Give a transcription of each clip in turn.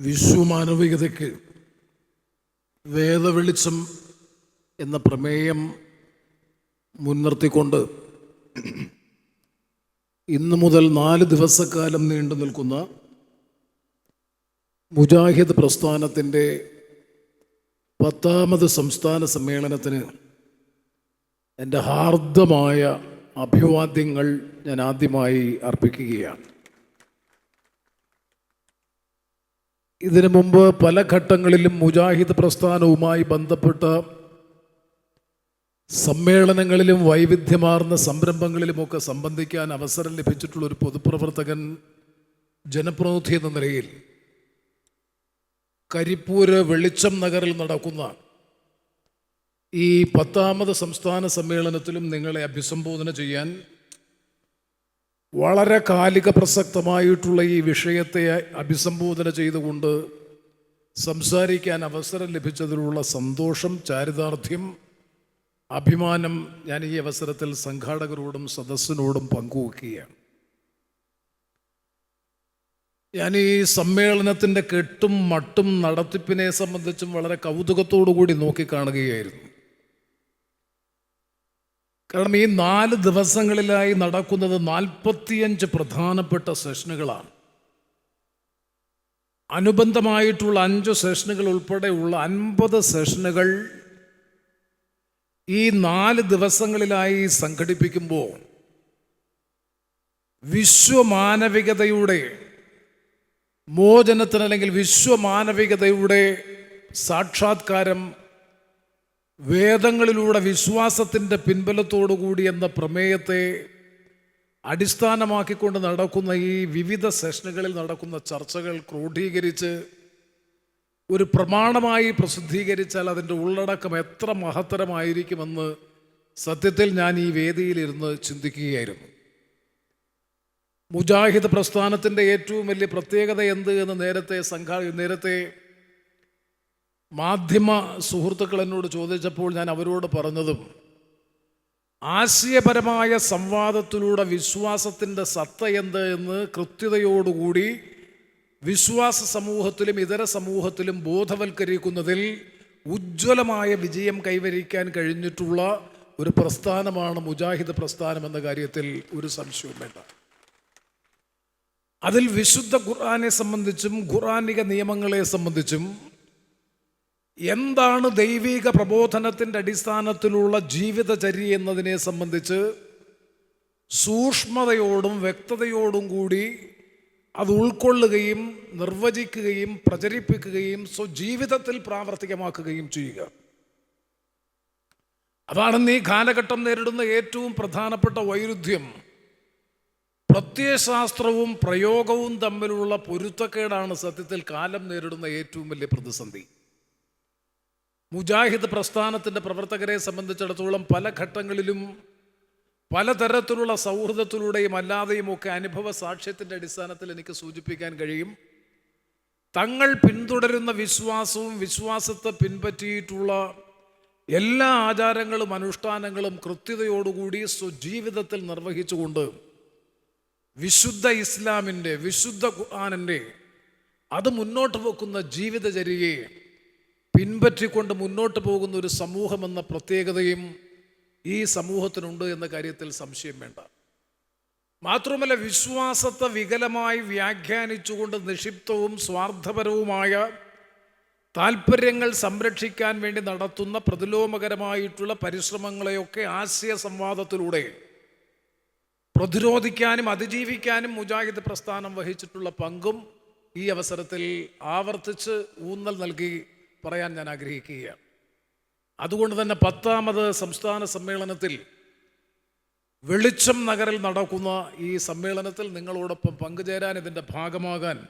വിശ്വമാനവികതയ്ക്ക് വേദവെളിച്ചം എന്ന പ്രമേയം മുൻനിർത്തിക്കൊണ്ട് ഇന്നു മുതൽ നാല് ദിവസക്കാലം നീണ്ടു നിൽക്കുന്ന മുജാഹിദ് പ്രസ്ഥാനത്തിന്റെ പത്താമത് സംസ്ഥാന സമ്മേളനത്തിന് എന്റെ ഹാർദമായ അഭിവാദ്യങ്ങൾ ഞാൻ ആദ്യമായി അർപ്പിക്കുകയാണ്. ഇതിനു മുമ്പ് പല ഘട്ടങ്ങളിലും മുജാഹിദ് പ്രസ്ഥാനവുമായി ബന്ധപ്പെട്ട സമ്മേളനങ്ങളിലും വൈവിധ്യമാർന്ന സംരംഭങ്ങളിലുമൊക്കെ സംബന്ധിക്കാൻ അവസരം ലഭിച്ചിട്ടുള്ള ഒരു പൊതുപ്രവർത്തകൻ ജനപ്രതിനിധി എന്ന നിലയിൽ കരിപ്പൂര് വെളിച്ചം നഗറിൽ നടക്കുന്ന ഈ പത്താമത് സംസ്ഥാന സമ്മേളനത്തിലും നിങ്ങളെ അഭിസംബോധന ചെയ്യാൻ വളരെ കാലിക പ്രസക്തമായിട്ടുള്ള ഈ വിഷയത്തെ അഭിസംബോധന ചെയ്തുകൊണ്ട് സംസാരിക്കാൻ അവസരം ലഭിച്ചതിലുള്ള സന്തോഷം ചാരിതാർത്ഥ്യം അഭിമാനം ഞാൻ ഈ അവസരത്തിൽ സംഘാടകരോടും സദസ്സിനോടും പങ്കുവെക്കുകയാണ്. ഞാൻ ഈ സമ്മേളനത്തിന്റെ കെട്ടും മട്ടും നടത്തിപ്പിനെ സംബന്ധിച്ചും വളരെ കൗതുകത്തോടു കൂടി നോക്കിക്കാണുകയായിരുന്നു. കാരണം ഈ നാല് ദിവസങ്ങളിലായി നടക്കുന്നത് നാൽപ്പത്തിയഞ്ച് പ്രധാനപ്പെട്ട സെഷനുകളാണ്. അനുബന്ധമായിട്ടുള്ള അഞ്ച് സെഷനുകൾ ഉൾപ്പെടെയുള്ള അൻപത് സെഷനുകൾ ഈ നാല് ദിവസങ്ങളിലായി സംഘടിപ്പിക്കുമ്പോൾ വിശ്വമാനവികതയുടെ മോചനത്തിന് അല്ലെങ്കിൽ വിശ്വമാനവികതയുടെ സാക്ഷാത്കാരം വേദങ്ങളിലൂടെ വിശ്വാസത്തിന്റെ പിൻബലത്തോടുകൂടി എന്ന പ്രമേയത്തെ അടിസ്ഥാനമാക്കിക്കൊണ്ട് നടക്കുന്ന ഈ വിവിധ സെഷനുകളിൽ നടക്കുന്ന ചർച്ചകൾ ക്രോഡീകരിച്ച് ഒരു പ്രമാണമായി പ്രസിദ്ധീകരിച്ചാൽ അതിന്റെ ഉള്ളടക്കം എത്ര മഹത്തരമായിരിക്കുമെന്ന് സത്യത്തിൽ ഞാൻ ഈ വേദിയിലിരുന്ന് ചിന്തിക്കുകയായിരുന്നു. മുജാഹിദ് പ്രസ്ഥാനത്തിന്റെ ഏറ്റവും വലിയ പ്രത്യേകത എന്ത് എന്ന് നേരത്തെ സംഘാ നേരത്തെ മാധ്യമ സുഹൃത്തുക്കൾ എന്നോട് ചോദിച്ചപ്പോൾ ഞാൻ അവരോട് പറഞ്ഞതും ആശയപരമായ സംവാദത്തിലൂടെ വിശ്വാസത്തിന്റെ സത്ത എന്ത് എന്ന് കൃത്യതയോടുകൂടി വിശ്വാസ സമൂഹത്തിലും ഇതര സമൂഹത്തിലും ബോധവൽക്കരിക്കുന്നതിൽ ഉജ്ജ്വലമായ വിജയം കൈവരിക്കാൻ കഴിഞ്ഞിട്ടുള്ള ഒരു പ്രസ്ഥാനമാണ് മുജാഹിദ് പ്രസ്ഥാനം എന്ന കാര്യത്തിൽ ഒരു സംശയവും വേണ്ട. അതിൽ വിശുദ്ധ ഖുർആാനെ സംബന്ധിച്ചും ഖുർആനിക നിയമങ്ങളെ സംബന്ധിച്ചും എന്താണ് ദൈവിക പ്രബോധനത്തിന്റെ അടിസ്ഥാനത്തിലുള്ള ജീവിതചര്യ എന്നതിനെ സംബന്ധിച്ച് സൂക്ഷ്മതയോടും വ്യക്തതയോടും കൂടി അത് ഉൾക്കൊള്ളുകയും നിർവചിക്കുകയും പ്രചരിപ്പിക്കുകയും സ്വജീവിതത്തിൽ പ്രാവർത്തികമാക്കുകയും ചെയ്യുക. അതാണ് ഈ കാലഘട്ടം നേരിടുന്ന ഏറ്റവും പ്രധാനപ്പെട്ട വൈരുദ്ധ്യം. പ്രത്യയശാസ്ത്രവും പ്രയോഗവും തമ്മിലുള്ള പൊരുത്തക്കേടാണ് സത്യത്തിൽ കാലം നേരിടുന്ന ഏറ്റവും വലിയ പ്രതിസന്ധി. മുജാഹിദ് പ്രസ്ഥാനത്തിന്റെ പ്രവർത്തകരെ സംബന്ധിച്ചിടത്തോളം പല ഘട്ടങ്ങളിലും പലതരത്തിലുള്ള സൗഹൃദത്തിലൂടെയും അല്ലാതെയും ഒക്കെ അനുഭവ സാക്ഷ്യത്തിന്റെ അടിസ്ഥാനത്തിൽ എനിക്ക് സൂചിപ്പിക്കാൻ കഴിയും. തങ്ങൾ പിന്തുടരുന്ന വിശ്വാസവും വിശ്വാസത്തെ പിൻപറ്റിയിട്ടുള്ള എല്ലാ ആചാരങ്ങളും അനുഷ്ഠാനങ്ങളും കൃത്യതയോടുകൂടി സ്വജീവിതത്തിൽ നിർവഹിച്ചുകൊണ്ട് വിശുദ്ധ ഇസ്ലാമിന്റെ വിശുദ്ധ ഖുർആാനിന്റെ അത് മുന്നോട്ട് വെക്കുന്ന ജീവിതചര്യയെ പിൻപറ്റിക്കൊണ്ട് മുന്നോട്ട് പോകുന്ന ഒരു സമൂഹമെന്ന പ്രത്യേകതയും ഈ സമൂഹത്തിനുണ്ട് എന്ന കാര്യത്തിൽ സംശയം വേണ്ട. മാത്രമല്ല വിശ്വാസത്തെ വികലമായി വ്യാഖ്യാനിച്ചുകൊണ്ട് നിക്ഷിപ്തവും സ്വാർത്ഥപരവുമായ താല്പര്യങ്ങൾ സംരക്ഷിക്കാൻ വേണ്ടി നടത്തുന്ന പ്രതിലോമകരമായിട്ടുള്ള പരിശ്രമങ്ങളെയൊക്കെ ആശയ സംവാദത്തിലൂടെ പ്രതിരോധിക്കാനും അതിജീവിക്കാനും മുജാഹിദ് പ്രസ്ഥാനം വഹിച്ചിട്ടുള്ള പങ്കും ഈ അവസരത്തിൽ ആവർത്തിച്ച് ഊന്നൽ നൽകി പറയാൻ ഞാൻ ആഗ്രഹിക്കുകയാണ്. അതുകൊണ്ട് തന്നെ പത്താമത് സംസ്ഥാന സമ്മേളനത്തിൽ വെളിച്ചം നഗറിൽ നടക്കുന്ന ഈ സമ്മേളനത്തിൽ നിങ്ങളോടൊപ്പം പങ്കുചേരാൻ ഇതിന്റെ ഭാഗമാകാൻ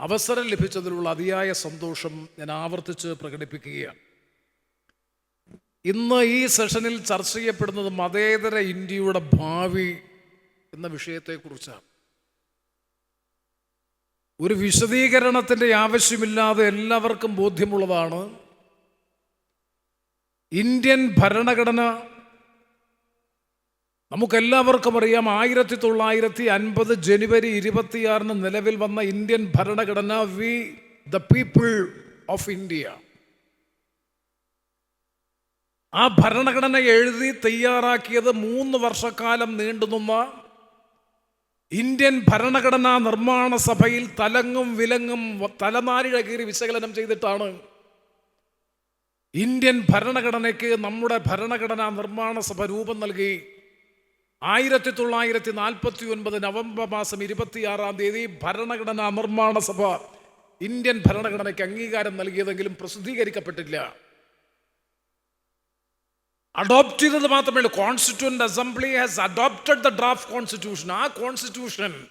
അവസരം ലഭിച്ചതിലുള്ള അതിയായ സന്തോഷം ഞാൻ ആവർത്തിച്ച് പ്രകടിപ്പിക്കുകയാണ്. ഇന്ന് ഈ സെഷനിൽ ചർച്ച ചെയ്യപ്പെടുന്നത് മതേതര ഇന്ത്യയുടെ ഭാവി എന്ന വിഷയത്തെക്കുറിച്ചാണ്. ഒരു വിശദീകരണത്തിന്റെ ആവശ്യമില്ലാതെ എല്ലാവർക്കും ബോധ്യമുള്ളതാണ്. ഇന്ത്യൻ ഭരണഘടന നമുക്കെല്ലാവർക്കും അറിയാം ആയിരത്തി തൊള്ളായിരത്തി അൻപത് ജനുവരി ഇരുപത്തിയാറിന് നിലവിൽ വന്ന ഇന്ത്യൻ ഭരണഘടന we the people of India. ആ ഭരണഘടന എഴുതി തയ്യാറാക്കിയത് മൂന്ന് വർഷക്കാലം നീണ്ടുനിന്ന ഇന്ത്യൻ ഭരണഘടനാ നിർമ്മാണ സഭയിൽ തലങ്ങും വിലങ്ങും തലനാരിഴ കീറി വിശകലനം ചെയ്തിട്ടാണ് ഇന്ത്യൻ ഭരണഘടനയ്ക്ക് നമ്മുടെ ഭരണഘടനാ നിർമ്മാണ സഭ രൂപം നൽകി ആയിരത്തി തൊള്ളായിരത്തി നാൽപ്പത്തി ഒൻപത് നവംബർ മാസം ഇരുപത്തിയാറാം തീയതി ഭരണഘടനാ നിർമ്മാണ സഭ ഇന്ത്യൻ ഭരണഘടനയ്ക്ക് അംഗീകാരം നൽകിയതെങ്കിലും പ്രസിദ്ധീകരിക്കപ്പെട്ടില്ല. അഡോപ്റ്റ് ചെയ്തത് മാത്രമേ ഉള്ളൂ. Constituent assembly has adopted the draft constitution ആ കോൺസ്റ്റിറ്റ്യൂഷൻ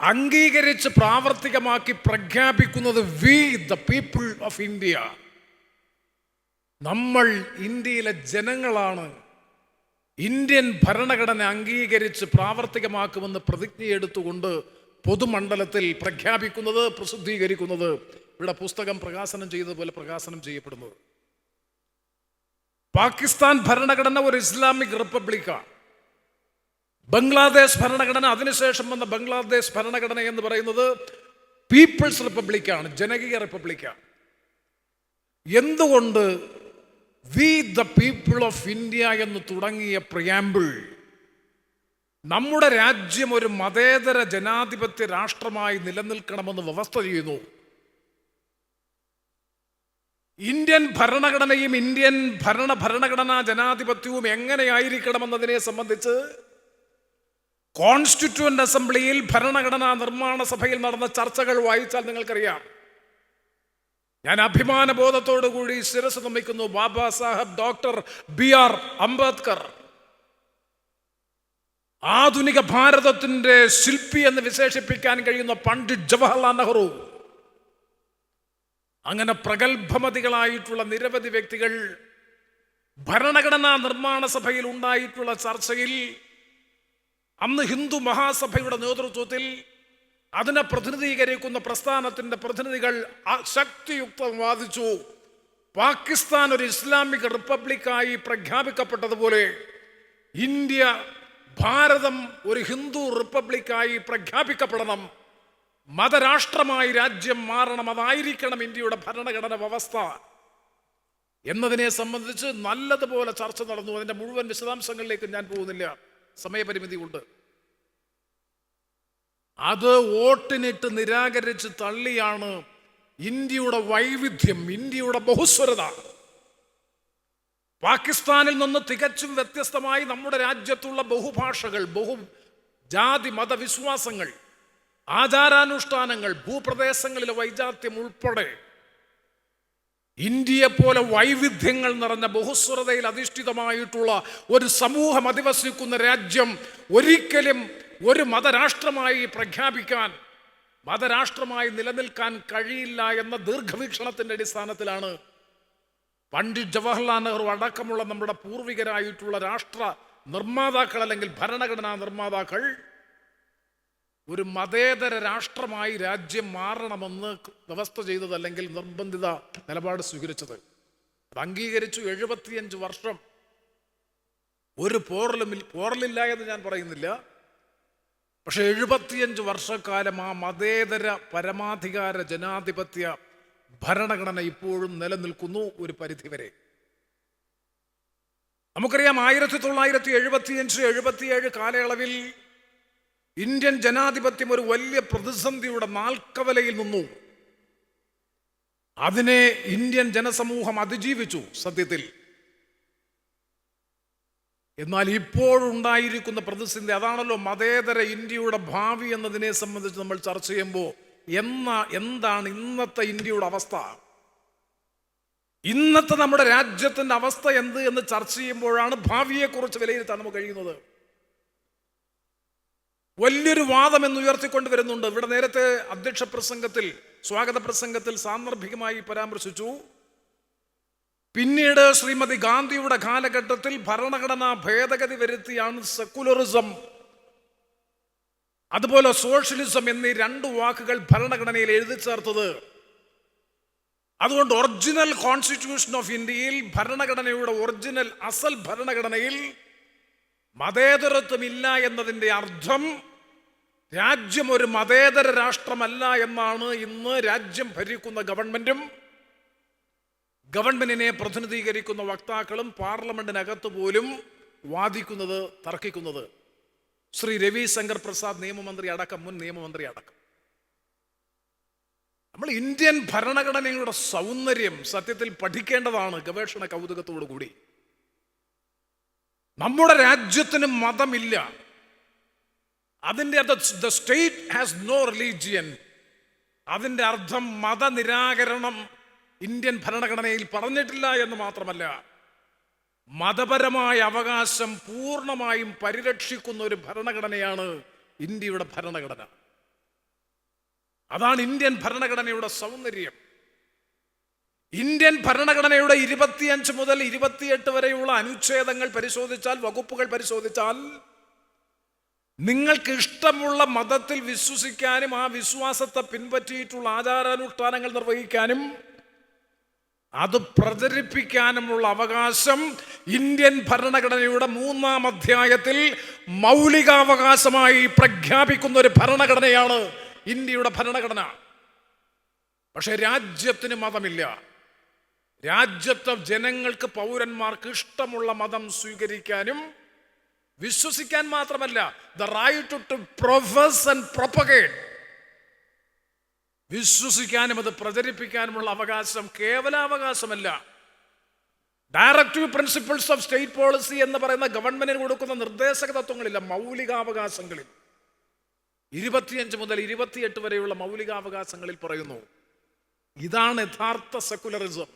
അംഗീകരിച്ച് പ്രാവർത്തികമാക്കി പ്രഖ്യാപിക്കുന്നത് we the people of India നമ്മൾ ഇന്ത്യയിലെ ജനങ്ങളാണ് ഇന്ത്യൻ ഭരണഘടന അംഗീകരിച്ച് പ്രാവർത്തികമാക്കുമെന്ന് പ്രതിജ്ഞയെടുത്തുകൊണ്ട് പൊതുമണ്ഡലത്തിൽ പ്രഖ്യാപിക്കുന്നത് പ്രസിദ്ധീകരിക്കുന്നത്. ഇവിടെ പുസ്തകം പ്രകാശനം ചെയ്തതുപോലെ പ്രകാശനം ചെയ്യപ്പെടുന്നത്. പാകിസ്ഥാൻ ഭരണഘടന ഒരു ഇസ്ലാമിക് റിപ്പബ്ലിക്കാണ്. ബംഗ്ലാദേശ് ഭരണഘടന അതിനുശേഷം വന്ന ബംഗ്ലാദേശ് ഭരണഘടന എന്ന് പറയുന്നത് പീപ്പിൾസ് റിപ്പബ്ലിക്കാണ് ജനകീയ റിപ്പബ്ലിക്കാണ്. എന്തുകൊണ്ട് we the people of India എന്ന് തുടങ്ങിയ പ്രിയാമ്പിൾ നമ്മുടെ രാജ്യം ഒരു മതേതര ജനാധിപത്യ രാഷ്ട്രമായി നിലനിൽക്കണമെന്ന് വ്യവസ്ഥ ചെയ്യുന്നു? ഇന്ത്യൻ ഭരണഘടനയും ഇന്ത്യൻ ഭരണ ഭരണഘടനാ ജനാധിപത്യവും എങ്ങനെയായിരിക്കണമെന്നതിനെ സംബന്ധിച്ച് കോൺസ്റ്റിറ്റ്യൂവന്റ് അസംബ്ലിയിൽ ഭരണഘടനാ നിർമ്മാണ സഭയിൽ നടന്ന ചർച്ചകൾ വായിച്ചാൽ നിങ്ങൾക്കറിയാം. ഞാൻ അഭിമാനബോധത്തോടു കൂടി ശിരസ് നമിക്കുന്നു Baba Saheb doctor B R Ambedkar. ആധുനിക ഭാരതത്തിന്റെ ശില്പി എന്ന് വിശേഷിപ്പിക്കാൻ കഴിയുന്ന പണ്ഡിറ്റ് ജവഹർലാൽ നെഹ്റു. അങ്ങനെ പ്രഗത്ഭമതികളായിട്ടുള്ള നിരവധി വ്യക്തികൾ ഭരണഘടനാ നിർമ്മാണ സഭയിൽ ഉണ്ടായിട്ടുള്ള ചർച്ചയിൽ അന്ന് ഹിന്ദു മഹാസഭയുടെ നേതൃത്വത്തിൽ അതിനെ പ്രതിനിധീകരിക്കുന്ന പ്രസ്ഥാനത്തിന്റെ പ്രതിനിധികൾ ശക്തിയുക്തം വാദിച്ചു. പാകിസ്ഥാൻ ഒരു ഇസ്ലാമിക് റിപ്പബ്ലിക്കായി പ്രഖ്യാപിക്കപ്പെട്ടതുപോലെ ഇന്ത്യ ഭാരതം ഒരു ഹിന്ദു റിപ്പബ്ലിക്കായി പ്രഖ്യാപിക്കപ്പെടണം. മതരാഷ്ട്രമായി രാജ്യം മാറണം അതായിരിക്കണം ഇന്ത്യയുടെ ഭരണഘടന വ്യവസ്ഥ. എന്നതിനെ സംബന്ധിച്ച് നല്ലതുപോലെ ചർച്ച നടന്നു. അതിന്റെ മുഴുവൻ വിശദാംശങ്ങളിലേക്ക് ഞാൻ പോകുന്നില്ല. സമയപരിമിതി ഉണ്ട് അത് വോട്ടിനിട്ട് നിരാകരിച്ച് തള്ളിയാണ് ഇന്ത്യയുടെ വൈവിധ്യം ഇന്ത്യയുടെ ബഹുസ്വരത. പാകിസ്ഥാനിൽ നിന്ന് തികച്ചും വ്യത്യസ്തമായി നമ്മുടെ രാജ്യത്തുള്ള ബഹുഭാഷകൾ ബഹു ജാതി മതവിശ്വാസങ്ങൾ ആചാരാനുഷ്ഠാനങ്ങൾ ഭൂപ്രദേശങ്ങളിലെ വൈജാത്യം ഉൾപ്പെടെ ഇന്ത്യയെ പോലെ വൈവിധ്യങ്ങൾ നിറഞ്ഞ ബഹുസ്വരതയിൽ അധിഷ്ഠിതമായിട്ടുള്ള ഒരു സമൂഹം അധിവസിക്കുന്ന രാജ്യം ഒരിക്കലും ഒരു മതരാഷ്ട്രമായി പ്രഖ്യാപിക്കാൻ മതരാഷ്ട്രമായി നിലനിൽക്കാൻ കഴിയില്ല എന്ന ദീർഘവീക്ഷണത്തിന്റെ അടിസ്ഥാനത്തിലാണ് പണ്ഡിറ്റ് ജവഹർലാൽ നെഹ്റു അടക്കമുള്ള നമ്മുടെ പൂർവികരായിട്ടുള്ള രാഷ്ട്ര നിർമ്മാതാക്കൾ അല്ലെങ്കിൽ ഭരണഘടനാ നിർമ്മാതാക്കൾ ഒരു മതേതര രാഷ്ട്രമായി രാജ്യം മാറണമെന്ന് വ്യവസ്ഥ ചെയ്തത് അല്ലെങ്കിൽ നിർബന്ധിത നിലപാട് സ്വീകരിച്ചത്. അത് അംഗീകരിച്ചു എഴുപത്തിയഞ്ച് വർഷം. ഒരു പോറലും പോറലില്ല എന്ന് ഞാൻ പറയുന്നില്ല. പക്ഷെ എഴുപത്തിയഞ്ച് വർഷക്കാലം ആ മതേതര പരമാധികാര ജനാധിപത്യ ഭരണഘടന ഇപ്പോഴും നിലനിൽക്കുന്നു ഒരു പരിധിവരെ. നമുക്കറിയാം ആയിരത്തി തൊള്ളായിരത്തി എഴുപത്തിയഞ്ച് എഴുപത്തിയേഴ് കാലയളവിൽ ഇന്ത്യൻ ജനാധിപത്യം ഒരു വലിയ പ്രതിസന്ധിയുടെ നാൽക്കവലയിൽ നിന്നു. അതിനെ ഇന്ത്യൻ ജനസമൂഹം അതിജീവിച്ചു സത്യത്തിൽ. എന്നാൽ ഇപ്പോഴുണ്ടായിരിക്കുന്ന പ്രതിസന്ധി അതാണല്ലോ മതേതര ഇന്ത്യയുടെ ഭാവി എന്നതിനെ സംബന്ധിച്ച് നമ്മൾ ചർച്ച ചെയ്യുമ്പോൾ എന്ന എന്താണ് ഇന്നത്തെ ഇന്ത്യയുടെ അവസ്ഥ? ഇന്നത്തെ നമ്മുടെ രാജ്യത്തിന്റെ അവസ്ഥ എന്ത് എന്ന് ചർച്ച ചെയ്യുമ്പോഴാണ് ഭാവിയെക്കുറിച്ച് വിലയിരുത്താൻ നമുക്ക് കഴിയുന്നത്. വലിയൊരു വാദം എന്ന് ഉയർത്തിക്കൊണ്ട് വരുന്നുണ്ട്. ഇവിടെ നേരത്തെ അധ്യക്ഷ പ്രസംഗത്തിൽ സ്വാഗത പ്രസംഗത്തിൽ സാന്ദർഭികമായി പരാമർശിച്ചു. പിന്നീട് ശ്രീമതി ഗാന്ധിയുടെ കാലഘട്ടത്തിൽ ഭരണഘടനാ ഭേദഗതി വരുത്തിയാണ് സെക്കുലറിസം അതുപോലെ സോഷ്യലിസം എന്നീ രണ്ട് വാക്കുകൾ ഭരണഘടനയിൽ എഴുതി ചേർത്തത്. അതുകൊണ്ട് ഒറിജിനൽ കോൺസ്റ്റിറ്റ്യൂഷൻ ഓഫ് ഇന്ത്യയിൽ ഭരണഘടനയുടെ ഒറിജിനൽ അസൽ ഭരണഘടനയിൽ മതേതരത്വമില്ല എന്നതിന്റെ അർത്ഥം രാജ്യം ഒരു മതേതര രാഷ്ട്രമല്ല എന്നാണ് ഇന്ന് രാജ്യം ഭരിക്കുന്ന ഗവൺമെന്റും ഗവൺമെന്റിനെ പ്രതിനിധീകരിക്കുന്ന വക്താക്കളും പാർലമെന്റിനകത്ത് പോലും വാദിക്കുന്നത് തർക്കിക്കുന്നത്. ശ്രീ രവിശങ്കർ പ്രസാദ് നിയമമന്ത്രി അടക്കം മുൻ നിയമമന്ത്രി അടക്കം. നമ്മൾ ഇന്ത്യൻ ഭരണഘടനയുടെ സൗന്ദര്യം സത്യത്തിൽ പഠിക്കേണ്ടതാണ് ഗവേഷണ കൗതുകത്തോടു കൂടി നമ്മുടെ രാജ്യത്തിന് മതമില്ല. അതിന്റെ അർത്ഥം the state has no religion അതിന്റെ അർത്ഥം മതനിരാകരണം ഇന്ത്യൻ ഭരണഘടനയിൽ പറഞ്ഞിട്ടില്ല എന്ന് മാത്രമല്ല മതപരമായ അവകാശം പൂർണമായും പരിരക്ഷിക്കുന്ന ഒരു ഭരണഘടനയാണ് ഇന്ത്യയുടെ ഭരണഘടന. അതാണ് ഇന്ത്യൻ ഭരണഘടനയുടെ സൗന്ദര്യം. ഇന്ത്യൻ ഭരണഘടനയുടെ ഇരുപത്തിയഞ്ച് മുതൽ ഇരുപത്തിയെട്ട് വരെയുള്ള അനുച്ഛേദങ്ങൾ പരിശോധിച്ചാൽ വകുപ്പുകൾ പരിശോധിച്ചാൽ നിങ്ങൾക്ക് ഇഷ്ടമുള്ള മതത്തിൽ വിശ്വസിക്കാനും ആ വിശ്വാസത്തെ പിൻപറ്റിയിട്ടുള്ള ആചാരാനുഷ്ഠാനങ്ങൾ നിർവഹിക്കാനും അത് പ്രചരിപ്പിക്കാനുമുള്ള അവകാശം ഇന്ത്യൻ ഭരണഘടനയുടെ മൂന്നാം അധ്യായത്തിൽ മൗലികാവകാശമായി പ്രഖ്യാപിക്കുന്ന ഒരു ഭരണഘടനയാണ് ഇന്ത്യയുടെ ഭരണഘടന. പക്ഷെ രാജ്യത്തിന് മതമില്ല. രാജ്യത്തെ ജനങ്ങൾക്ക് പൗരന്മാർക്ക് ഇഷ്ടമുള്ള മതം സ്വീകരിക്കാനും വിശ്വസിക്കാൻ മാത്രമല്ല the right to profess and propagate വിശ്വസിക്കാനും അത് പ്രചരിപ്പിക്കാനുമുള്ള അവകാശം കേവല അവകാശമല്ല directive principles of state policy എന്ന് പറയുന്ന ഗവൺമെന്റിന് കൊടുക്കുന്ന നിർദ്ദേശക തത്വങ്ങളില്ല മൗലികാവകാശങ്ങളിൽ. ഇരുപത്തിയഞ്ച് മുതൽ ഇരുപത്തിയെട്ട് വരെയുള്ള മൗലികാവകാശങ്ങളിൽ പറയുന്നു ഇതാണ് യഥാർത്ഥ സെക്കുലറിസം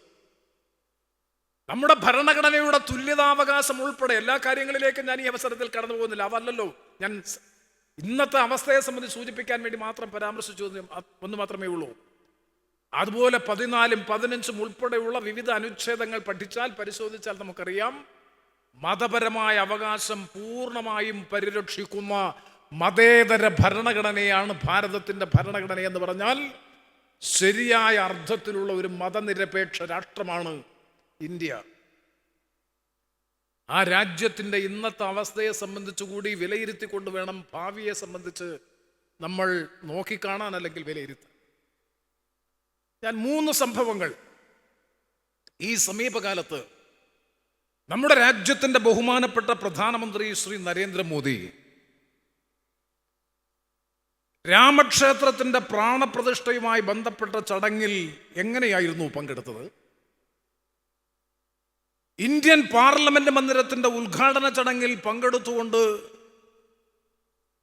നമ്മുടെ ഭരണഘടനയുടെ തുല്യതാവകാശം ഉൾപ്പെടെ എല്ലാ കാര്യങ്ങളിലേക്കും ഞാൻ ഈ അവസരത്തിൽ കടന്നു പോകുന്നില്ല. അതല്ലല്ലോ ഞാൻ ഇന്നത്തെ അവസ്ഥയെ സംബന്ധിച്ച് സൂചിപ്പിക്കാൻ വേണ്ടി മാത്രം പരാമർശിച്ചു ഒന്ന് മാത്രമേ ഉള്ളൂ. അതുപോലെ പതിനാലും പതിനഞ്ചും ഉൾപ്പെടെയുള്ള വിവിധ അനുച്ഛേദങ്ങൾ പഠിച്ചാൽ പരിശോധിച്ചാൽ നമുക്കറിയാം മതപരമായ അവകാശം പൂർണമായും പരിരക്ഷിക്കുന്ന മതേതര ഭരണഘടനയാണ് ഭാരതത്തിന്റെ ഭരണഘടന എന്ന് പറഞ്ഞാൽ ശരിയായ അർത്ഥത്തിലുള്ള ഒരു മതനിരപേക്ഷ രാഷ്ട്രമാണ്. ഇന്ത്യ. ആ രാജ്യത്തിന്റെ ഇന്നത്തെ അവസ്ഥയെ സംബന്ധിച്ച് കൂടി വിലയിരുത്തിക്കൊണ്ട് വേണം ഭാവിയെ സംബന്ധിച്ച് നമ്മൾ നോക്കിക്കാണാൻ അല്ലെങ്കിൽ വിലയിരുത്താൻ. ഞാൻ മൂന്ന് സംഭവങ്ങൾ ഈ സമീപകാലത്ത് നമ്മുടെ രാജ്യത്തിന്റെ ബഹുമാനപ്പെട്ട പ്രധാനമന്ത്രി ശ്രീ നരേന്ദ്രമോദി രാമക്ഷേത്രത്തിന്റെ പ്രാണപ്രതിഷ്ഠയുമായി ബന്ധപ്പെട്ട ചടങ്ങിൽ എങ്ങനെയായിരുന്നു പങ്കെടുത്തത്? ഇന്ത്യൻ പാർലമെന്റ് മന്ദിരത്തിന്റെ ഉദ്ഘാടന ചടങ്ങിൽ പങ്കെടുത്തുകൊണ്ട്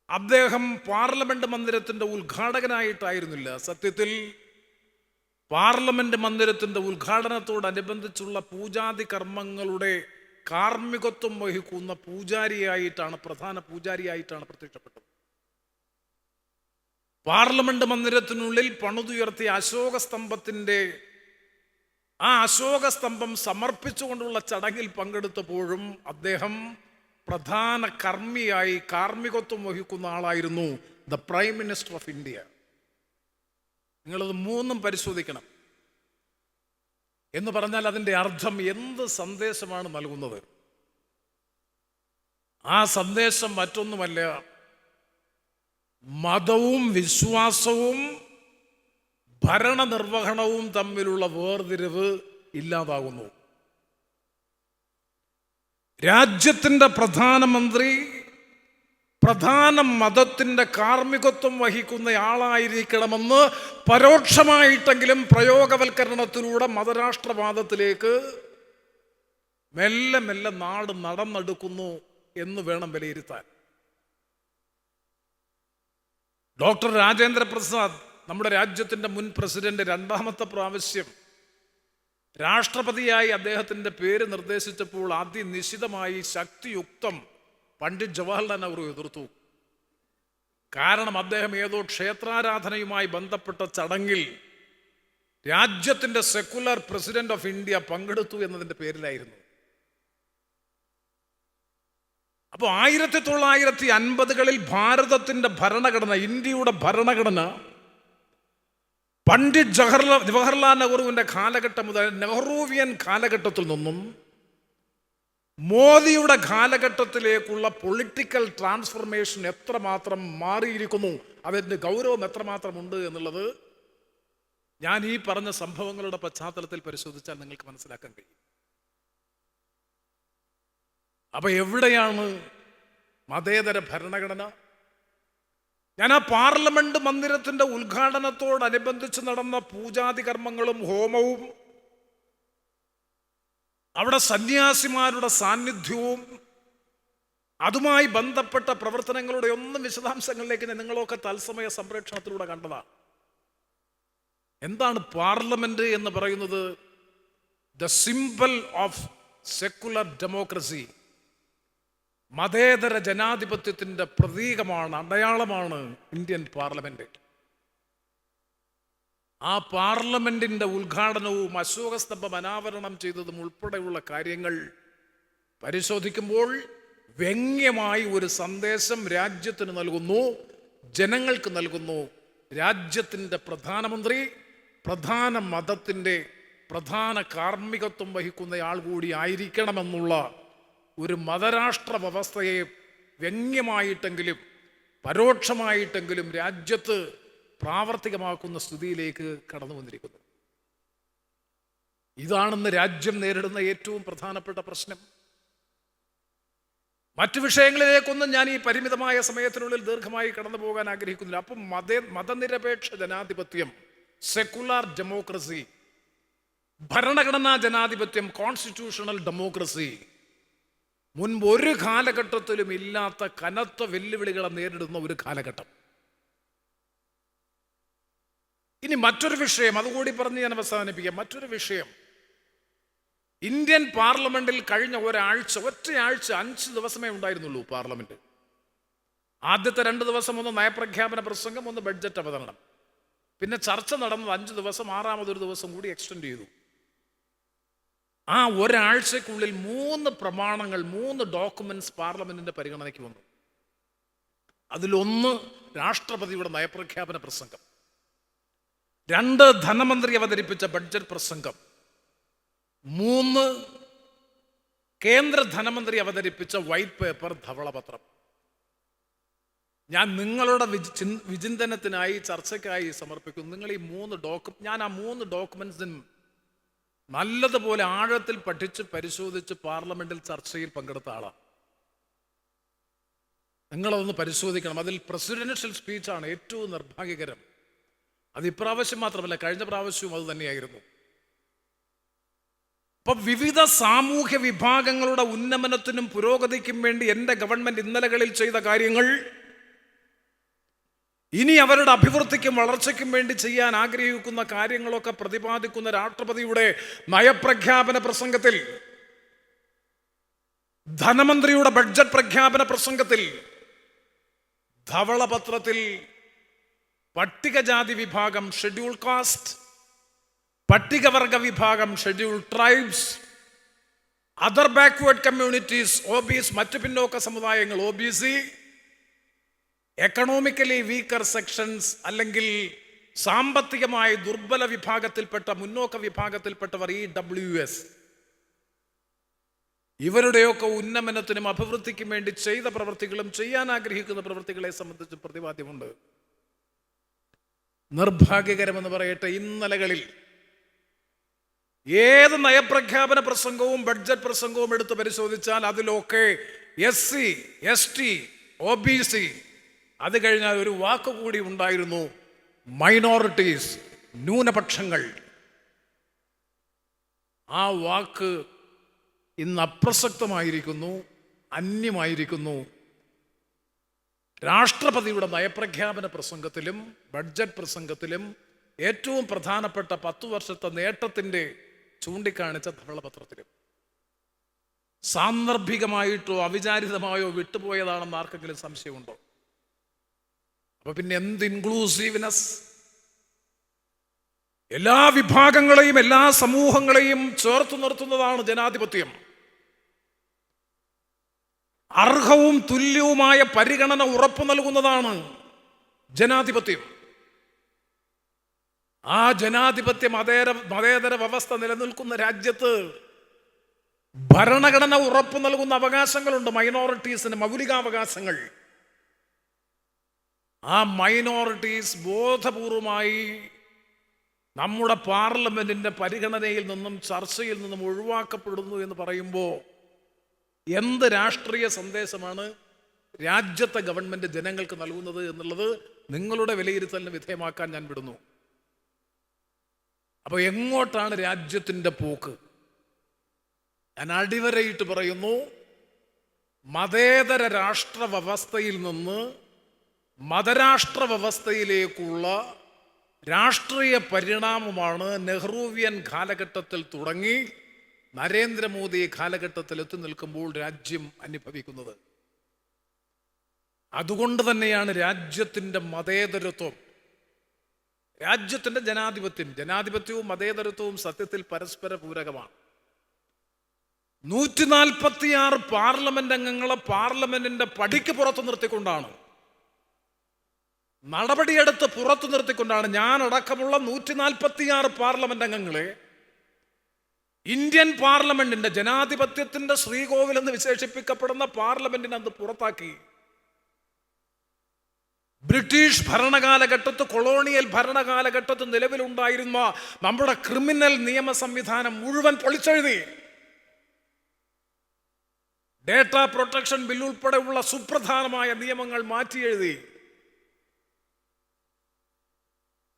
അദ്ദേഹം പാർലമെന്റ് മന്ദിരത്തിന്റെ ഉദ്ഘാടകനായിട്ടായിരുന്നില്ല. സത്യത്തിൽ പാർലമെന്റ് മന്ദിരത്തിന്റെ ഉദ്ഘാടനത്തോടനുബന്ധിച്ചുള്ള പൂജാതി കർമ്മങ്ങളുടെ കാർമ്മികത്വം വഹിക്കുന്ന പൂജാരിയായിട്ടാണ് പ്രധാന പൂജാരിയായിട്ടാണ് പ്രത്യക്ഷപ്പെട്ടത്. പാർലമെന്റ് മന്ദിരത്തിനുള്ളിൽ പണിതുയർത്തിയ അശോക സ്തംഭത്തിന്റെ ആ അശോകസ്തംഭം സമർപ്പിച്ചുകൊണ്ടുള്ള ചടങ്ങിൽ പങ്കെടുത്തപ്പോഴും അദ്ദേഹം പ്രധാന കർമ്മിയായി കാർമ്മികത്വം വഹിക്കുന്ന ആളായിരുന്നു the prime minister of India. നിങ്ങളത് മൂന്നും പരിശോധിക്കണം. എന്ന് പറഞ്ഞാൽ അതിന്റെ അർത്ഥം എന്ത് സന്ദേശമാണ് നൽകുന്നത്? ആ സന്ദേശം മറ്റൊന്നുമല്ല മതവും വിശ്വാസവും ഭരണനിർവഹണവും തമ്മിലുള്ള വേർതിരിവ് ഇല്ലാതാകുന്നു. രാജ്യത്തിന്റെ പ്രധാനമന്ത്രി പ്രധാന മതത്തിന്റെ കാർമ്മികത്വം വഹിക്കുന്ന ആളായിരിക്കണമെന്ന് പരോക്ഷമായിട്ടെങ്കിലും പ്രയോഗവൽക്കരണത്തിലൂടെ മതരാഷ്ട്രവാദത്തിലേക്ക് മെല്ലെ മെല്ലെ നാട് നടന്നെടുക്കുന്നു എന്ന് വേണം വിലയിരുത്താൻ. ഡോക്ടർ രാജേന്ദ്ര പ്രസാദ് നമ്മുടെ രാജ്യത്തിന്റെ മുൻ പ്രസിഡന്റ് രണ്ടാമത്തെ പ്രാവശ്യം രാഷ്ട്രപതിയായി അദ്ദേഹത്തിന്റെ പേര് നിർദ്ദേശിച്ചപ്പോൾ അതിനിശിതമായി ശക്തിയുക്തം പണ്ഡിറ്റ് ജവഹർലാൽ നെഹ്റു എതിർത്തു. കാരണം അദ്ദേഹം ഏതോ ക്ഷേത്രാരാധനയുമായി ബന്ധപ്പെട്ട ചടങ്ങിൽ രാജ്യത്തിന്റെ സെക്കുലർ പ്രസിഡന്റ് ഓഫ് ഇന്ത്യ പങ്കെടുത്തു എന്നതിന്റെ പേരിലായിരുന്നു. അപ്പോൾ ആയിരത്തി തൊള്ളായിരത്തി അൻപതുകളിൽ ഭാരതത്തിന്റെ ഭരണഘടന ഇന്ത്യയുടെ ഭരണഘടന പണ്ഡിറ്റ് ജവഹർലാൽ ജവഹർലാൽ നെഹ്റുവിന്റെ കാലഘട്ടം മുതൽ നെഹ്റുവിയൻ കാലഘട്ടത്തിൽ നിന്നും മോദിയുടെ കാലഘട്ടത്തിലേക്കുള്ള പൊളിറ്റിക്കൽ ട്രാൻസ്ഫർമേഷൻ എത്രമാത്രം മാറിയിരിക്കുന്നു അതിന്റെ ഗൗരവം എത്രമാത്രമുണ്ട് എന്നുള്ളത് ഞാൻ ഈ പറഞ്ഞ സംഭവങ്ങളുടെ പശ്ചാത്തലത്തിൽ പരിശോധിച്ചാൽ നിങ്ങൾക്ക് മനസ്സിലാക്കാൻ കഴിയും. അപ്പൊ എവിടെയാണ് മതേതര ഭരണഘടന? ഞാൻ ആ പാർലമെന്റ് മന്ദിരത്തിന്റെ ഉദ്ഘാടനത്തോടനുബന്ധിച്ച് നടന്ന പൂജാതി കർമ്മങ്ങളും ഹോമവും അവിടെ സന്യാസിമാരുടെ സാന്നിധ്യവും അതുമായി ബന്ധപ്പെട്ട പ്രവർത്തനങ്ങളുടെ ഒന്നും വിശദാംശങ്ങളിലേക്ക് നിങ്ങളൊക്കെ തത്സമയ സംപ്രേക്ഷണത്തിലൂടെ കണ്ടതാണ് എന്താണ് പാർലമെന്റ് എന്ന് പറയുന്നത്? The symbol of secular democracy മതേതര ജനാധിപത്യത്തിന്റെ പ്രതീകമാണ് അടയാളമാണ് ഇന്ത്യൻ പാർലമെന്റ്. ആ പാർലമെന്റിന്റെ ഉദ്ഘാടനവും അശോകസ്തംഭം അനാവരണം ചെയ്തതും ഉൾപ്പെടെയുള്ള കാര്യങ്ങൾ പരിശോധിക്കുമ്പോൾ വ്യംഗ്യമായി ഒരു സന്ദേശം രാജ്യത്തിന് നൽകുന്നു ജനങ്ങൾക്ക് നൽകുന്നു. രാജ്യത്തിന്റെ പ്രധാനമന്ത്രി പ്രധാന മതത്തിന്റെ പ്രധാന കാർമ്മികത്വം വഹിക്കുന്നയാൾ കൂടി ആയിരിക്കണമെന്നുള്ള ഒരു മതരാഷ്ട്ര വ്യവസ്ഥയെ വ്യംഗ്യമായിട്ടെങ്കിലും പരോക്ഷമായിട്ടെങ്കിലും രാജ്യത്ത് പ്രാവർത്തികമാക്കുന്ന സ്ഥിതിയിലേക്ക് കടന്നു വന്നിരിക്കുന്നു. ഇതാണെന്ന് രാജ്യം നേരിടുന്ന ഏറ്റവും പ്രധാനപ്പെട്ട പ്രശ്നം. മറ്റു വിഷയങ്ങളിലേക്കൊന്നും ഞാൻ ഈ പരിമിതമായ സമയത്തിനുള്ളിൽ ദീർഘമായി കടന്നു പോകാൻ ആഗ്രഹിക്കുന്നില്ല. അപ്പം മത മതനിരപേക്ഷ ജനാധിപത്യം സെക്കുലാർ ഡെമോക്രസി ഭരണഘടനാ ജനാധിപത്യം കോൺസ്റ്റിറ്റ്യൂഷണൽ ഡെമോക്രസി മുൻപ് ഒരു കാലഘട്ടത്തിലും ഇല്ലാത്ത കനത്ത വെല്ലുവിളികളെ നേരിടുന്ന ഒരു കാലഘട്ടം. ഇനി മറ്റൊരു വിഷയം അതുകൂടി പറഞ്ഞ് ഞാൻ അവസാനിപ്പിക്കാം. മറ്റൊരു വിഷയം. ഇന്ത്യൻ പാർലമെന്റിൽ കഴിഞ്ഞ ഒരാഴ്ച ഒറ്റയാഴ്ച അഞ്ച് ദിവസമേ ഉണ്ടായിരുന്നുള്ളൂ പാർലമെന്റ്. ആദ്യത്തെ രണ്ട് ദിവസം ഒന്ന് നയപ്രഖ്യാപന പ്രസംഗം ഒന്ന് ബഡ്ജറ്റ് അവതരണം. പിന്നെ ചർച്ച നടന്നത് അഞ്ച് ദിവസം ആറാമതൊരു ദിവസം കൂടി എക്സ്റ്റെൻഡ് ചെയ്തു. ആ ഒരാഴ്ചക്കുള്ളിൽ മൂന്ന് പ്രമാണങ്ങൾ മൂന്ന് ഡോക്യുമെന്റ്സ് പാർലമെന്റിന്റെ പരിഗണനയ്ക്ക് വന്നു. അതിലൊന്ന് രാഷ്ട്രപതിയുടെ നയപ്രഖ്യാപന പ്രസംഗം. രണ്ട് ധനമന്ത്രി അവതരിപ്പിച്ച ബഡ്ജറ്റ് പ്രസംഗം. മൂന്ന് കേന്ദ്ര ധനമന്ത്രി അവതരിപ്പിച്ച വൈറ്റ് പേപ്പർ ധവളപത്രം. ഞാൻ നിങ്ങളുടെ വിചിന്തനത്തിനായി ചർച്ചയ്ക്കായി സമർപ്പിക്കുന്നു. നിങ്ങൾ ഈ മൂന്ന് ഡോക്യു ഞാൻ ആ മൂന്ന് ഡോക്യുമെന്റ്സും നല്ലതുപോലെ ആഴത്തിൽ പഠിച്ച് പരിശോധിച്ച് പാർലമെന്റിൽ ചർച്ചയിൽ പങ്കെടുത്ത ആളാണ് നിങ്ങളതൊന്ന് പരിശോധിക്കണം. അതിൽ പ്രസിഡൻഷ്യൽ സ്പീച്ചാണ് ഏറ്റവും നിർഭാഗ്യകരം. അത് ഇപ്രാവശ്യം മാത്രമല്ല കഴിഞ്ഞ പ്രാവശ്യവും അത് തന്നെയായിരുന്നു. അപ്പൊ വിവിധ സാമൂഹ്യ വിഭാഗങ്ങളുടെ ഉന്നമനത്തിനും പുരോഗതിക്കും വേണ്ടി എന്റെ ഗവൺമെന്റ് ഇന്നലകളിൽ ചെയ്ത കാര്യങ്ങൾ ഇനി അവരുടെ അഭിവൃദ്ധിക്കും വളർച്ചയ്ക്കും വേണ്ടി ചെയ്യാൻ ആഗ്രഹിക്കുന്ന കാര്യങ്ങളൊക്കെ പ്രതിപാദിക്കുന്ന രാഷ്ട്രപതിയുടെ നയപ്രഖ്യാപന പ്രസംഗത്തിൽ ധനമന്ത്രിയുടെ ബഡ്ജറ്റ് പ്രഖ്യാപന പ്രസംഗത്തിൽ ധവളപത്രത്തിൽ പട്ടികജാതി വിഭാഗം ഷെഡ്യൂൾ കാസ്റ്റ് പട്ടികവർഗ വിഭാഗം schedule tribes other backward communities O BCs മറ്റു പിന്നോക്ക സമുദായങ്ങൾ O B C economically weaker sections അല്ലെങ്കിൽ സാമ്പത്തികമായി ദുർബല വിഭാഗത്തിൽപ്പെട്ട മുന്നോക്ക വിഭാഗത്തിൽപ്പെട്ടവർ ഈ ഡബ്ല്യു എസ് ഇവരുടെയൊക്കെ ഉന്നമനത്തിനും അഭിവൃദ്ധിക്കും വേണ്ടി ചെയ്ത പ്രവൃത്തികളും ചെയ്യാൻ ആഗ്രഹിക്കുന്ന പ്രവൃത്തികളെ സംബന്ധിച്ച് പ്രതിപാദ്യമുണ്ട്. നിർഭാഗ്യകരമെന്ന് പറയട്ടെ ഇന്നലകളിൽ ഏത് നയപ്രഖ്യാപന പ്രസംഗവും ബഡ്ജറ്റ് പ്രസംഗവും എടുത്ത് പരിശോധിച്ചാൽ അതിലൊക്കെ S C S T O B C അത് കഴിഞ്ഞാൽ ഒരു വാക്ക് കൂടി ഉണ്ടായിരുന്നു. മൈനോറിറ്റീസ് ന്യൂനപക്ഷങ്ങൾ. ആ വാക്ക് ഇന്ന് അപ്രസക്തമായിരിക്കുന്നു അന്യമായിരിക്കുന്നു. രാഷ്ട്രപതിയുടെ നയപ്രഖ്യാപന പ്രസംഗത്തിലും ബഡ്ജറ്റ് പ്രസംഗത്തിലും ഏറ്റവും പ്രധാനപ്പെട്ട പത്തു വർഷത്തെ നേട്ടത്തിന്റെ ചൂണ്ടിക്കാണിച്ച ധവളപത്രത്തിലും. സാന്ദർഭികമായിട്ടോ അവിചാരിതമായോ വിട്ടുപോയതാണെന്ന് ആർക്കെങ്കിലും സംശയമുണ്ടോ? അപ്പൊ പിന്നെ എന്ത് ഇൻക്ലൂസീവ്നെസ് എല്ലാ വിഭാഗങ്ങളെയും എല്ലാ സമൂഹങ്ങളെയും ചേർത്ത് നിർത്തുന്നതാണ് ജനാധിപത്യം. അർഹവും തുല്യവുമായ പരിഗണന ഉറപ്പു നൽകുന്നതാണ് ജനാധിപത്യം. ആ ജനാധിപത്യ മതേര മതേതര വ്യവസ്ഥ നിലനിൽക്കുന്ന രാജ്യത്ത് ഭരണഘടന ഉറപ്പു നൽകുന്ന അവകാശങ്ങളുണ്ട്. മൈനോറിറ്റീസിന് മൗലികാവകാശങ്ങൾ. ആ മൈനോറിറ്റീസ് ബോധപൂർവമായി നമ്മുടെ പാർലമെന്റിന്റെ പരിഗണനയിൽ നിന്നും ചർച്ചയിൽ നിന്നും ഒഴിവാക്കപ്പെടുന്നു എന്ന് പറയുമ്പോൾ എന്ത് രാഷ്ട്രീയ സന്ദേശമാണ് രാജ്യത്തെ ഗവൺമെന്റ് ജനങ്ങൾക്ക് നൽകുന്നത് എന്നുള്ളത് നിങ്ങളുടെ വിലയിരുത്തലിന് വിധേയമാക്കാൻ ഞാൻ വിടുന്നു. അപ്പോൾ എങ്ങോട്ടാണ് രാജ്യത്തിന്റെ പോക്ക്? ഞാൻ അടിവരയിട്ട് പറയുന്നു മതേതര രാഷ്ട്ര വ്യവസ്ഥയിൽ നിന്ന് മതരാഷ്ട്ര വ്യവസ്ഥയിലേക്കുള്ള രാഷ്ട്രീയ പരിണാമമാണ് നെഹ്റുവിയൻ കാലഘട്ടത്തിൽ തുടങ്ങി നരേന്ദ്രമോദി കാലഘട്ടത്തിൽ എത്തി നിൽക്കുമ്പോൾ രാജ്യം അനുഭവിക്കുന്നത്. അതുകൊണ്ട് തന്നെയാണ് രാജ്യത്തിന്റെ മതേതരത്വം. രാജ്യത്തിന്റെ ജനാധിപത്യം ജനാധിപത്യവും മതേതരത്വവും സത്യത്തിൽ പരസ്പര പൂരകമാണ് നൂറ്റി നാൽപ്പത്തിയാറ് പാർലമെന്റ് അംഗങ്ങളെ പാർലമെന്റിന്റെ പടിക്ക് പുറത്തു നിർത്തിക്കൊണ്ടാണ് നടപടിയെടുത്ത് പുറത്തു നിർത്തിക്കൊണ്ടാണ് ഞാൻ അടക്കമുള്ള നൂറ്റി നാൽപ്പത്തിയാറ് പാർലമെന്റ് അംഗങ്ങളെ ഇന്ത്യൻ പാർലമെന്റിന്റെ ജനാധിപത്യത്തിന്റെ ശ്രീകോവിൽ എന്ന് വിശേഷിപ്പിക്കപ്പെടുന്ന പാർലമെന്റിനെ അത് പുറത്താക്കി. ബ്രിട്ടീഷ് ഭരണകാലഘട്ടത്ത് കൊളോണിയൽ ഭരണകാലഘട്ടത്ത് നിലവിലുണ്ടായിരുന്ന നമ്മുടെ ക്രിമിനൽ നിയമ സംവിധാനം മുഴുവൻ പൊളിച്ചെഴുതി. ഡേറ്റ പ്രൊട്ടക്ഷൻ ബില്ലുൾപ്പെടെയുള്ള സുപ്രധാനമായ നിയമങ്ങൾ മാറ്റിയെഴുതി.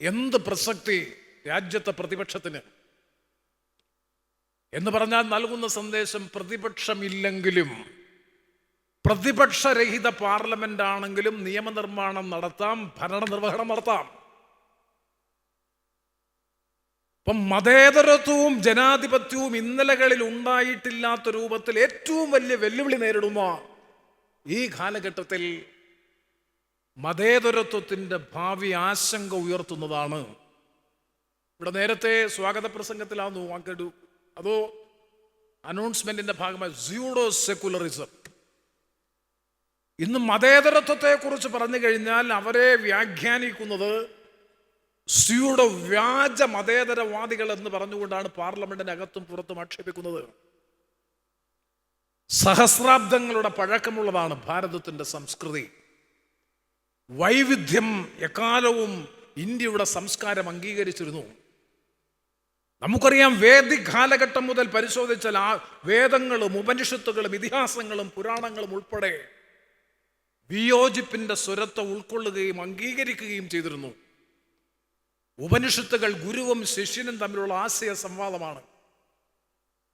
എന്ത് പ്രസക്തി രാജ്യത്തെ പ്രതിപക്ഷത്തിന്? എന്ന് പറഞ്ഞാൽ നൽകുന്ന സന്ദേശം പ്രതിപക്ഷമില്ലെങ്കിലും പ്രതിപക്ഷരഹിത പാർലമെന്റ് ആണെങ്കിലും നിയമനിർമ്മാണം നടത്താം ഭരണനിർവഹണം നടത്താം. ഇപ്പം മതേതരത്വവും ജനാധിപത്യവും ഇന്നലകളിൽ ഉണ്ടായിട്ടില്ലാത്ത രൂപത്തിൽ ഏറ്റവും വലിയ വെല്ലുവിളി നേരിടുന്ന ഈ കാലഘട്ടത്തിൽ മതേതരത്വത്തിന്റെ ഭാവി ആശങ്ക ഉയർത്തുന്നതാണ്. ഇവിടെ നേരത്തെ സ്വാഗത പ്രസംഗത്തിലാണെന്ന് വാക്കെടു അതോ അനൗൺസ്മെന്റിന്റെ ഭാഗമായി സ്യൂഡോ സെക്കുലറിസം ഇന്ന് മതേതരത്വത്തെക്കുറിച്ച് പറഞ്ഞു കഴിഞ്ഞാൽ അവരെ വ്യാഖ്യാനിക്കുന്നത് സ്യൂഡോ വ്യാജ മതേതരവാദികൾ എന്ന് പറഞ്ഞുകൊണ്ടാണ് പാർലമെന്റിന് അകത്തും പുറത്തും ആക്ഷേപിക്കുന്നത്. സഹസ്രാബ്ദങ്ങളുടെ പഴക്കമുള്ളതാണ് ഭാരതത്തിന്റെ സംസ്കൃതി. വൈവിധ്യം എക്കാലവും ഇന്ത്യയുടെ സംസ്കാരം അംഗീകരിച്ചിരുന്നു. നമുക്കറിയാം വേദി കാലഘട്ടം മുതൽ പരിശോധിച്ചാൽ ആ വേദങ്ങളും ഉപനിഷത്തുകളും ഇതിഹാസങ്ങളും പുരാണങ്ങളും ഉൾപ്പെടെ വിയോജിപ്പിന്റെ സ്വരത്തെ ഉൾക്കൊള്ളുകയും അംഗീകരിക്കുകയും ചെയ്തിരുന്നു. ഉപനിഷത്തുകൾ ഗുരുവും ശിഷ്യനും തമ്മിലുള്ള ആശയ സംവാദമാണ്.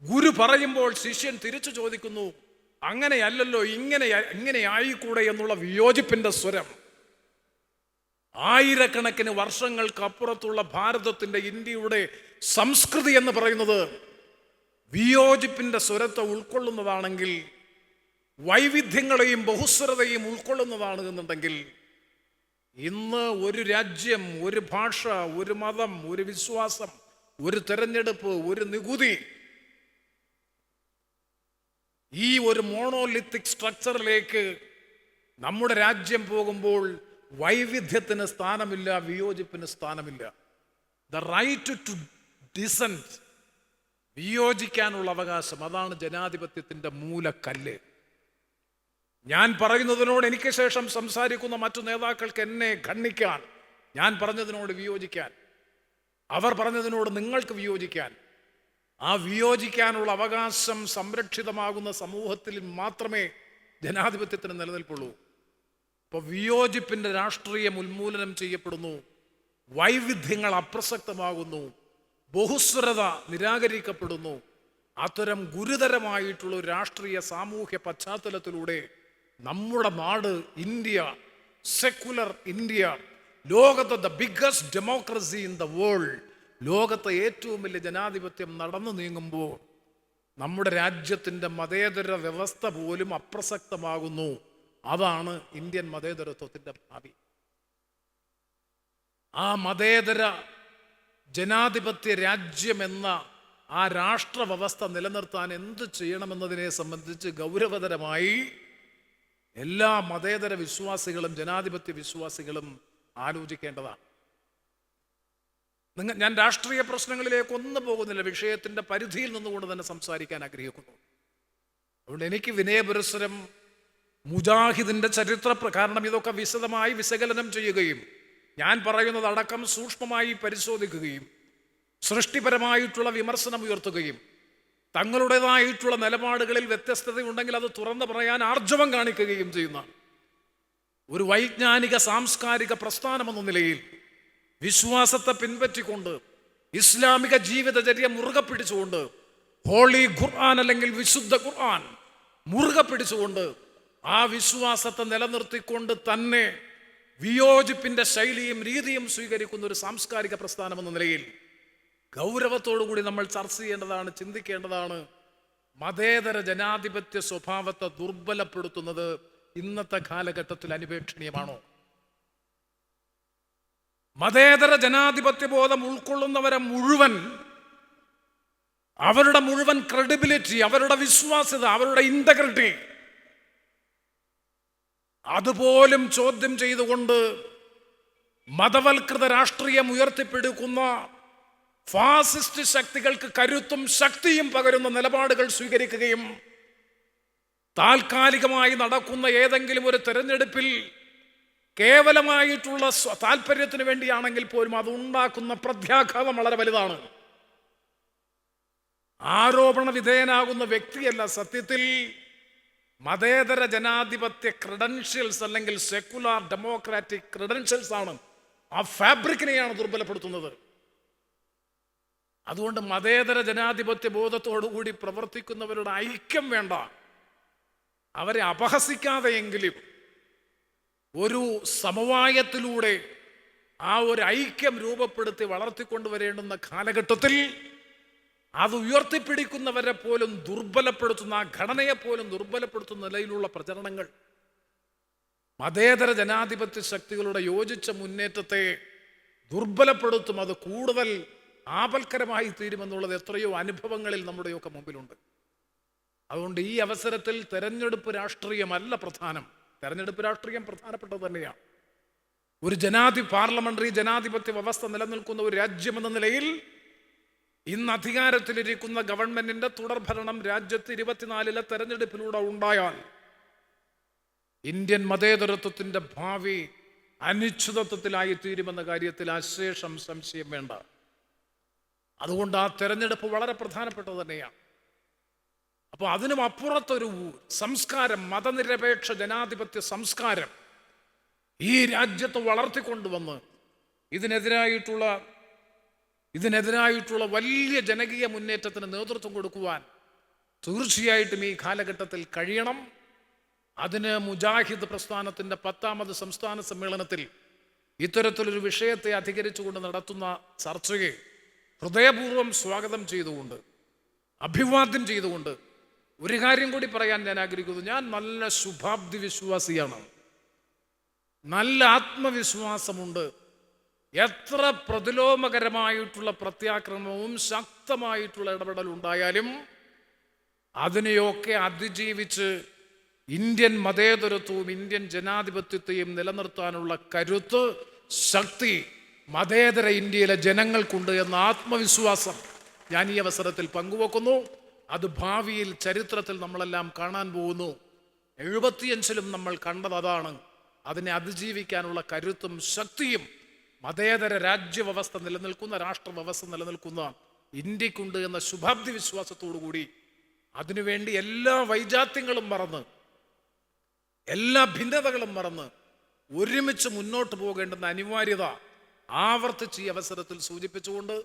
ഗുരു പറയുമ്പോൾ ശിഷ്യൻ തിരിച്ചു ചോദിക്കുന്നു അങ്ങനെയല്ലല്ലോ ഇങ്ങനെ ഇങ്ങനെ ആയിക്കൂടെ എന്നുള്ള വിയോജിപ്പിന്റെ സ്വരം. ആയിരക്കണക്കിന് വർഷങ്ങൾക്ക് അപ്പുറത്തുള്ള ഭാരതത്തിന്റെ ഇന്ത്യയുടെ സംസ്കൃതി എന്ന് പറയുന്നത് വിയോജിപ്പിന്റെ സ്വരത്തെ ഉൾക്കൊള്ളുന്നതാണെങ്കിൽ വൈവിധ്യങ്ങളെയും ബഹുസ്വരതയും ഉൾക്കൊള്ളുന്നതാണ് എന്നുണ്ടെങ്കിൽ ഇന്ന് ഒരു രാജ്യം ഒരു ഭാഷ ഒരു മതം ഒരു വിശ്വാസം ഒരു തെരഞ്ഞെടുപ്പ് ഒരു നികുതി ഈ ഒരു മോണോലിത്തിക് സ്ട്രക്ചറിലേക്ക് നമ്മുടെ രാജ്യം പോകുമ്പോൾ വൈവിധ്യത്തിന് സ്ഥാനമില്ല വിയോജിപ്പിന് സ്ഥാനമില്ല. ദ റൈറ്റ് ടു ഡിസന്റ് വിയോജിക്കാനുള്ള അവകാശം അതാണ് ജനാധിപത്യത്തിന്റെ മൂലക്കല്ല്. ഞാൻ പറയുന്നതിനോട് എനിക്ക് ശേഷം സംസാരിക്കുന്ന മറ്റു നേതാക്കൾക്ക് എന്നെ ഖണ്ഡിക്കാൻ ഞാൻ പറഞ്ഞതിനോട് വിയോജിക്കാൻ അവർ പറഞ്ഞതിനോട് നിങ്ങൾക്ക് വിയോജിക്കാൻ ആ വിയോജിക്കാനുള്ള അവകാശം സംരക്ഷിതമാകുന്ന സമൂഹത്തിൽ മാത്രമേ ജനാധിപത്യത്തിന് നിലനിൽപ്പുള്ളൂ. ഇപ്പോൾ വിയോജിപ്പിന്റെ രാഷ്ട്രീയം ഉന്മൂലനം ചെയ്യപ്പെടുന്നു. വൈവിധ്യങ്ങൾ അപ്രസക്തമാകുന്നു. ബഹുസ്വരത നിരാകരിക്കപ്പെടുന്നു. അത്തരം ഗുരുതരമായിട്ടുള്ള രാഷ്ട്രീയ സാമൂഹ്യ പശ്ചാത്തലത്തിലൂടെ നമ്മുടെ നാട് ഇന്ത്യ സെക്കുലർ ഇന്ത്യ ലോകത്തെ the biggest democracy in the world ലോകത്തെ ഏറ്റവും വലിയ ജനാധിപത്യം നടന്നു നീങ്ങുമ്പോൾ നമ്മുടെ രാജ്യത്തിന്റെ മതേതര വ്യവസ്ഥ പോലും അപ്രസക്തമാകുന്നു. അതാണ് ഇന്ത്യൻ മതേതരത്വത്തിന്റെ ഭാവി. ആ മതേതര ജനാധിപത്യ രാജ്യമെന്ന ആ രാഷ്ട്ര വ്യവസ്ഥ നിലനിർത്താൻ എന്ത് ചെയ്യണമെന്നതിനെ സംബന്ധിച്ച് ഗൗരവതരമായി എല്ലാ മതേതര വിശ്വാസികളും ജനാധിപത്യ വിശ്വാസികളും ആലോചിക്കേണ്ടതാണ്. നിങ്ങൾ ഞാൻ രാഷ്ട്രീയ പ്രശ്നങ്ങളിലേക്ക് ഒന്നും പോകുന്നില്ല. വിഷയത്തിന്റെ പരിധിയിൽ നിന്നുകൊണ്ട് തന്നെ സംസാരിക്കാൻ ആഗ്രഹിക്കുന്നു. അതുകൊണ്ട് എനിക്ക് വിനയപുരസരം മുജാഹിദിന്റെ ചരിത്ര കാരണം ഇതൊക്കെ വിശദമായി വിശകലനം ചെയ്യുകയും ഞാൻ പറയുന്നത് അടക്കം സൂക്ഷ്മമായി പരിശോധിക്കുകയും സൃഷ്ടിപരമായിട്ടുള്ള വിമർശനം ഉയർത്തുകയും തങ്ങളുടേതായിട്ടുള്ള നിലപാടുകളിൽ വ്യത്യസ്തതയുണ്ടെങ്കിൽ അത് തുറന്നു പറയാൻ ആർജവം കാണിക്കുകയും ചെയ്യുന്ന ഒരു വൈജ്ഞാനിക സാംസ്കാരിക പ്രസ്ഥാനമെന്ന നിലയിൽ വിശ്വാസത്തെ പിൻപറ്റിക്കൊണ്ട് ഇസ്ലാമിക ജീവിതചര്യ മുറുകെ പിടിച്ചുകൊണ്ട് ഹോളി ഖുർആൻ അല്ലെങ്കിൽ വിശുദ്ധ ഖുർആൻ മുറുകെ പിടിച്ചുകൊണ്ട് ആ വിശ്വാസത്തെ നിലനിർത്തിക്കൊണ്ട് തന്നെ വിയോജിപ്പിന്റെ ശൈലിയും രീതിയും സ്വീകരിക്കുന്ന ഒരു സാംസ്കാരിക പ്രസ്ഥാനം എന്ന നിലയിൽ ഗൗരവത്തോടുകൂടി നമ്മൾ ചർച്ച ചെയ്യേണ്ടതാണ് ചിന്തിക്കേണ്ടതാണ്. മതേതര ജനാധിപത്യ സ്വഭാവത്തെ ദുർബലപ്പെടുത്തുന്നത് ഇന്നത്തെ കാലഘട്ടത്തിൽ അനുപേക്ഷണീയമാണോ? മതേതര ജനാധിപത്യ ബോധം ഉൾക്കൊള്ളുന്നവരെ മുഴുവൻ അവരുടെ മുഴുവൻ ക്രെഡിബിലിറ്റി അവരുടെ വിശ്വാസ്യത അവരുടെ ഇന്റഗ്രിറ്റി അതുപോലും ചോദ്യം ചെയ്തുകൊണ്ട് മതവൽകൃത രാഷ്ട്രീയം ഉയർത്തിപ്പിടിക്കുന്ന ഫാസിസ്റ്റ് ശക്തികൾക്ക് കരുത്തും ശക്തിയും പകരുന്ന നിലപാടുകൾ സ്വീകരിക്കുകയും താൽക്കാലികമായി നടക്കുന്ന ഏതെങ്കിലും ഒരു തെരഞ്ഞെടുപ്പിൽ കേവലമായിട്ടുള്ള താല്പര്യത്തിന് വേണ്ടിയാണെങ്കിൽ പോലും അത് ഉണ്ടാക്കുന്ന പ്രത്യാഘാതം വളരെ വലുതാണ്. ആരോപണ വിധേയനാകുന്ന വ്യക്തിയല്ല സത്യത്തിൽ മതേതര ജനാധിപത്യ ക്രെഡൻഷ്യൽസ് അല്ലെങ്കിൽ സെക്കുലാർ ഡെമോക്രാറ്റിക് ക്രെഡൻഷ്യൽസ് ആണ് ആ ഫാബ്രിക്കിനെയാണ് ദുർബലപ്പെടുത്തുന്നത്. അതുകൊണ്ട് മതേതര ജനാധിപത്യ ബോധത്തോടുകൂടി പ്രവർത്തിക്കുന്നവരുടെ ഐക്യം വേണ്ട. അവരെ അപഹസിക്കാതെയെങ്കിലും ഒരു സമവായത്തിലൂടെ ആ ഒരു ഐക്യം രൂപപ്പെടുത്തി വളർത്തിക്കൊണ്ടുവരേണ്ടുന്ന കാലഘട്ടത്തിൽ അത് ഉയർത്തിപ്പിടിക്കുന്നവരെ പോലും ദുർബലപ്പെടുത്തുന്ന ആ ഘടനയെ പോലും ദുർബലപ്പെടുത്തുന്ന നിലയിലുള്ള പ്രചരണങ്ങൾ. മതേതര ജനാധിപത്യ ശക്തികളുടെ യോജിച്ച മുന്നേറ്റത്തെ ദുർബലപ്പെടുത്തും അത് കൂടുതൽ ആപൽക്കരമായി തീരുമെന്നുള്ളത് എത്രയോ അനുഭവങ്ങളിൽ നമ്മുടെയൊക്കെ മുമ്പിലുണ്ട്. അതുകൊണ്ട് ഈ അവസരത്തിൽ തെരഞ്ഞെടുപ്പ് രാഷ്ട്രീയമല്ല പ്രധാനം. തെരഞ്ഞെടുപ്പ് രാഷ്ട്രീയം പ്രധാനപ്പെട്ടത് തന്നെയാണ് ഒരു ജനാധി പാർലമെന്ററി ജനാധിപത്യ വ്യവസ്ഥ നിലനിൽക്കുന്ന ഒരു രാജ്യമെന്ന നിലയിൽ ഇന്ന് അധികാരത്തിലിരിക്കുന്ന ഗവൺമെന്റിന്റെ തുടർഭരണം രാജ്യത്ത് ഇരുപത്തിനാലിലെ തെരഞ്ഞെടുപ്പിലൂടെ ഉണ്ടായാൽ ഇന്ത്യൻ മതേതരത്വത്തിന്റെ ഭാവി അനിശ്ചിതത്വത്തിലായി തീരുമെന്ന കാര്യത്തിൽ അശേഷം സംശയം വേണ്ട. അതുകൊണ്ട് ആ തെരഞ്ഞെടുപ്പ് വളരെ പ്രധാനപ്പെട്ടത് തന്നെയാണ്. അപ്പോൾ അതിനും അപ്പുറത്തൊരു സംസ്കാരം മതനിരപേക്ഷ ജനാധിപത്യ സംസ്കാരം ഈ രാജ്യത്ത് വളർത്തിക്കൊണ്ടുവന്ന് ഇതിനെതിരായിട്ടുള്ള ഇതിനെതിരായിട്ടുള്ള വലിയ ജനകീയ മുന്നേറ്റത്തിന് നേതൃത്വം കൊടുക്കുവാൻ തീർച്ചയായിട്ടും ഈ കാലഘട്ടത്തിൽ കഴിയണം. അതിന് മുജാഹിദ് പ്രസ്ഥാനത്തിന്റെ പത്താമത് സംസ്ഥാന സമ്മേളനത്തിൽ ഇത്തരത്തിലൊരു വിഷയത്തെ അധികരിച്ചുകൊണ്ട് നടത്തുന്ന ചർച്ചയെ ഹൃദയപൂർവം സ്വാഗതം ചെയ്തുകൊണ്ട് അഭിവാദ്യം ചെയ്തുകൊണ്ട് ഒരു കാര്യം കൂടി പറയാൻ ഞാൻ ആഗ്രഹിക്കുന്നു. ഞാൻ നല്ല ശുഭാബ്ദി വിശ്വാസിയാണ്. നല്ല ആത്മവിശ്വാസമുണ്ട്. എത്ര പ്രതിലോമകരമായിട്ടുള്ള പ്രത്യാക്രമവും ശക്തമായിട്ടുള്ള ഇടപെടൽ ഉണ്ടായാലും അതിനെയൊക്കെ അതിജീവിച്ച് ഇന്ത്യൻ മതേതരത്വവും ഇന്ത്യൻ ജനാധിപത്യത്തെയും നിലനിർത്താനുള്ള കരുത്ത് ശക്തി മതേതര ഇന്ത്യയിലെ ജനങ്ങൾക്കുണ്ട് എന്ന ആത്മവിശ്വാസം ഞാൻ ഈ അവസരത്തിൽ പങ്കുവെക്കുന്നു. അത് ഭാവിയിൽ ചരിത്രത്തിൽ നമ്മളെല്ലാം കാണാൻ പോകുന്നു. എഴുപത്തിയഞ്ചിലും നമ്മൾ കണ്ടത് അതാണ്. അതിനെ അതിജീവിക്കാനുള്ള കരുത്തും ശക്തിയും മതേതര രാജ്യവ്യവസ്ഥ നിലനിൽക്കുന്ന രാഷ്ട്രവ്യവസ്ഥ നിലനിൽക്കുന്ന ഇന്ത്യക്കുണ്ട് എന്ന ശുഭാബ്ദി വിശ്വാസത്തോടു കൂടി അതിനുവേണ്ടി എല്ലാ വൈജാത്യങ്ങളും മറന്ന് എല്ലാ ഭിന്നതകളും മറന്ന് ഒരുമിച്ച് മുന്നോട്ട് പോകേണ്ടുന്ന അനിവാര്യത ആവർത്തിച്ച് ഈ അവസരത്തിൽ സൂചിപ്പിച്ചുകൊണ്ട്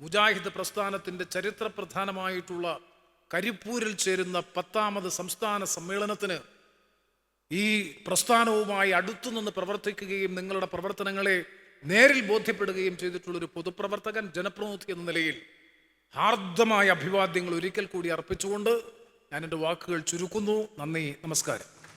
മുജാഹിദ് പ്രസ്ഥാനത്തിന്റെ ചരിത്രപ്രധാനമായിട്ടുള്ള കരിപ്പൂരിൽ ചേരുന്ന പത്താമത് സംസ്ഥാന സമ്മേളനത്തിന് ഈ പ്രസ്ഥാനവുമായി അടുത്തുനിന്ന് പ്രവർത്തിക്കുകയും നിങ്ങളുടെ പ്രവർത്തനങ്ങളെ നേരിൽ ബോധ്യപ്പെടുകയും ചെയ്തിട്ടുള്ള ഒരു പൊതുപ്രവർത്തകൻ ജനപ്രതിനിധി എന്ന നിലയിൽ ഹാർദമായ അഭിവാദ്യങ്ങൾ ഒരിക്കൽ കൂടി അർപ്പിച്ചുകൊണ്ട് ഞാൻ എന്റെ വാക്കുകൾ ചുരുക്കുന്നു. നന്ദി നമസ്കാരം.